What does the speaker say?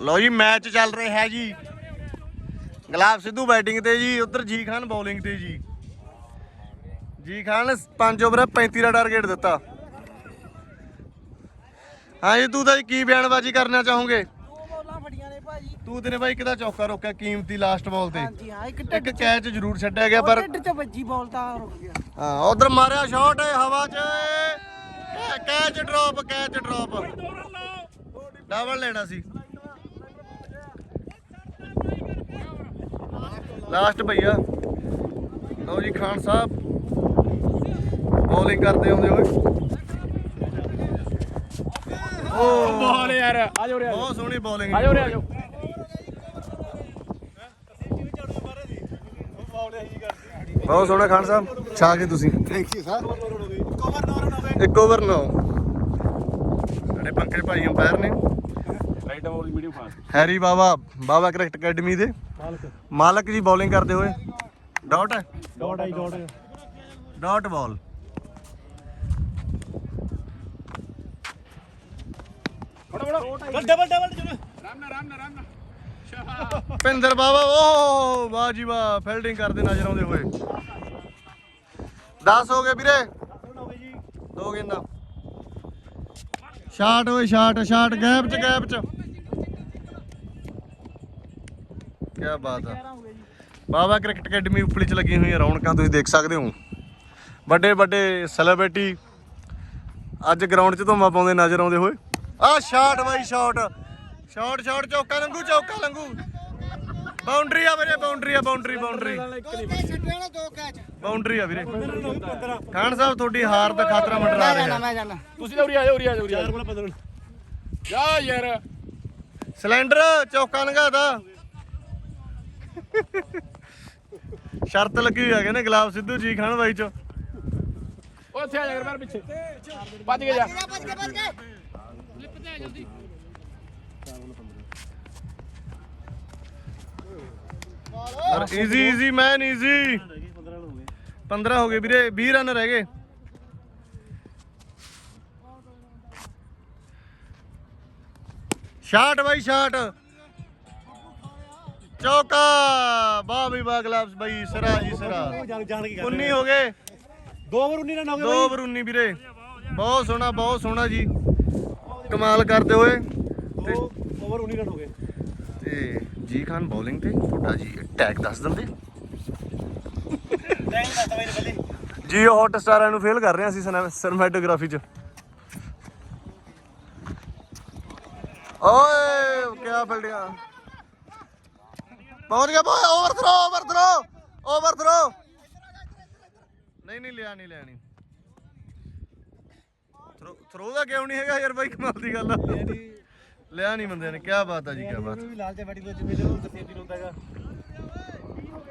ਲਓ ਜੀ ਮੈਚ ਚੱਲ ਰਿਹਾ ਹੈ ਜੀ। ਗੁਲਾਬ ਸਿੱਧੂ ਬੈਟਿੰਗ ਤੇ ਜੀ ਉਧਰ ਜੀ ਖਾਨ ਬੋਲਿੰਗ ਤੇ ਜੀ। ਜੀ ਖਾਨ 5 ਓਵਰ 35 ਦਾ ਟਾਰਗੇਟ ਦਿੱਤਾ। ਹਾਂ ਜੀ ਤੂੰ ਤਾਂ ਜੀ ਕੀ ਬਿਆਨਬਾਜ਼ੀ ਕਰਨਾ ਚਾਹੋਗੇ? ਦੋ ਬੋਲਾਂ ਫੜੀਆਂ ਨੇ ਭਾਜੀ। ਤੂੰ ਤੇਰੇ ਬਾਈ ਕਿਦਾ ਚੌਕਾ ਰੋਕਿਆ ਕੀਮਤੀ ਲਾਸਟ ਬਾਲ ਤੇ। ਹਾਂਜੀ ਹਾਂ ਇੱਕ ਕੈਚ ਜ਼ਰੂਰ ਛੱਡਿਆ ਗਿਆ ਪਰ ਢਿੱਡ ਚ ਵੱਜੀ ਬੋਲ ਤਾਂ ਰੁਕ ਗਿਆ। ਹਾਂ ਉਧਰ ਮਾਰਿਆ ਸ਼ਾਟ ਹਵਾ 'ਚ। Catch drop catch drop double ਲੈਣਾ ਸੀ। ਲਾਸਟ ਭਈਆ। ਲਓ ਜੀ ਖਾਨ ਸਾਹਿਬ। ਬੋਲਿੰਗ ਕਰਦੇ ਆਉਂਦੇ ਹੋਏ। ਓ। ਬੋਲ ਯਾਰ ਆ ਆ ਬਹੁਤ ਸੋਹਣੀ ਬੋਲਿੰਗ। ਜਾ ਉਰੇ ਆ ਬਹੁਤ ਸੋਹਣਾ ਖਾਨ ਸਾਹਿਬ। ਛਾ ਕੇ ਤੁਸੀਂ। ਥੈਂਕ ਯੂ ਸਰ ਇੱਕ ਓਵਰ ਨੋ। ਸਾਡੇ ਪੰਕਜ ਭਾਈ ਅੰਪਾਇਰ ਨੇ। ਰਾਈਟ ਬੋਲ medium fast Harry Baba Baba cricket academy ਦੇ। ਮਾਲਕ। ਜੀ ਬੋਲਿੰਗ ਕਰਦੇ ਹੋਏ। ਡਾਟ ਹੈ? ਡਾਟ ਆਈ ਡਾਟ ਡਾਟ ਬਾਲ ਫੜਾ ਫੜਾ ਡਬਲ ਡਬਲ ਚਲੋ ਰਾਮ ਨਾ ਰਾਮ ਨਾ ਰਾਮ ਨਾ ਪਿੰਦਰ ਬਾਬਾ ਓ ਵਾਹ ਜੀ ਵਾਹ ਫੀਲਡਿੰਗ ਕਰਦੇ ਨਜ਼ਰ ਆਉਂਦੇ ਹੋਏ। 10 ਹੋ ਗਏ ਵੀਰੇ। ਦੋ ਗੇਂਦਾਂ। ਸ਼ਾਟ ਓਏ ਸ਼ਾਟ ਸ਼ਾਟ ਗੈਪ ਚ ਗੈਪ ਚ। ਕੀ ਬਾਤ ਆ। ਬਾਬਾ ਕ੍ਰਿਕਟ ਅਕੈਡਮੀ ਉੱਪਲੀ ਚ ਲੱਗੀ ਹੋਈਆਂ ਰੌਣਕਾਂ ਤੁਸੀਂ ਦੇਖ ਸਕਦੇ ਹੋ। ਵੱਡੇ ਵੱਡੇ ਸੈਲੀਬ੍ਰਿਟੀ ਅੱਜ ਗਰਾਊਂਡ 'ਚ ਧੁੰਮਾ ਪਾਉਂਦੇ ਨਜ਼ਰ ਆਉਂਦੇ ਹੋਏ। ਆ ਸ਼ਾਟ ਬਾਈ ਸ਼ਾਟ ਸ਼ਾਟ ਸ਼ਾਟ ਚੌਕਾ ਲੰਗੂ ਚੌਕਾ ਲੰਗੂ ਬਾਉਂਡਰੀ ਆ ਵੀਰੇ ਬਾਉਂਡਰੀ ਆ ਬਾਉਂਡਰੀ ਬਾਉਂਡਰੀ ਬਾਉਂਡਰੀ ਆ ਵੀਰੇ। ਖਾਨ ਸਾਹਿਬ ਤੁਹਾਡੀ ਹਾਰ ਦਾ ਖਤਰਾ ਮੰਡਰਾ ਰਿਹਾ ਮੈਂ ਜਾਣਾ। ਤੁਸੀਂ ਤਾਂ ਉਰੇ ਆ ਜਾ ਉਰੇ ਆ ਜਾ ਉਰੇ ਆ ਜਾ ਜਾ ਯਾਰ। ਸਿਲੰਡਰ ਚੌਕਾ ਲੰਘਾਦਾ ਸ਼ਰਤ ਲੱਗੀ ਹੋਈ ਹੈ ਕਹਿੰਦੇ ਗੁਲਾਬ ਸਿੱਧੂ ਜੀ ਖਾਨ ਬਾਈ ਚ। ਉੱਥੇ ਆ ਜਾ ਯਾਰ ਬਾਹਰ ਪਿੱਛੇ। ਭੱਜ ਕੇ ਜਾ। ਭੱਜ ਕੇ ਭੱਜ ਕੇ ਈਜ਼ੀ ਈਜ਼ੀ ਮੈਨ ਈਜ਼ੀ 15 ਹੋ ਗਏ ਵੀਰੇ 20 ਰਨ ਰਹਿ ਗਏ। ਸ਼ਾਟ ਬਾਈ ਸ਼ਾਟ। ਚੌਕਾ। ਵਾਹ ਵੀ ਵਾਹ ਗਲਾਬਸ ਬਾਈ ਸਿਰਾ ਜੀ ਸਿਰਾ। ਜਾਣ ਜਾਣ ਕੇ 19 ਹੋ ਗਏ। ਦੋ ਓਵਰ 19 ਰਨ ਹੋ ਗਏ ਦੋ over 19 ਵੀਰੇ। ਬਹੁਤ ਸੋਹਣਾ ਬਹੁਤ ਸੋਹਣਾ ਜੀ। ਕਮਾਲ ਕਰਦੇ ਹੋਏ। ਦੋ ਓਵਰ 19 ਰਨ ਹੋ ਗਏ। ਤੇ ਜੀ ਖਾਨ ਬੋਲਿੰਗ ਤੇ ਤੁਹਾਡਾ ਜੀ ਟੈਗ ਦੱਸ ਦਿੰਦੇ। ਜੀਓ ਹੌਟ ਸਟਾਰਾਂ ਨੂੰ ਫੇਲ ਕਰ ਰਹੇ ਹਾਂ ਅਸੀਂ ਸਿਨੇਮੈਟੋਗ੍ਰਾਫੀ ਚ। ਓਏ ਕਿਆ ਫੀਲਡਿੰਗ ਪਹੁੰਚ ਗਿਆ boy over throw over throw over throw ਨਹੀਂ ਨਹੀਂ ਲਿਆ ਨਹੀਂ ਲਿਆ ਨਹੀਂ ਥਰੋ ਥਰੋ ਦਾ ਕਿਉਂ ਨਹੀਂ ਹੈਗਾ ਯਾਰ ਬਾਈ ਕਮਾਲ ਦੀ ਗੱਲ ਆ। ਲਿਆ ਨਹੀਂ ਬੰਦਿਆਂ ਨੇ ਕੀ ਬਾਤ ਆ ਜੀ ਕੀ ਬਾਤ। ਵੀ ਲਾਲ ਤੇ ਬੈਟਿੰਗ ਤੋਂ ਜਿੰਮੇ ਨੂੰ ਦੱਸਿਆ ਵੀ ਹੈਗਾ।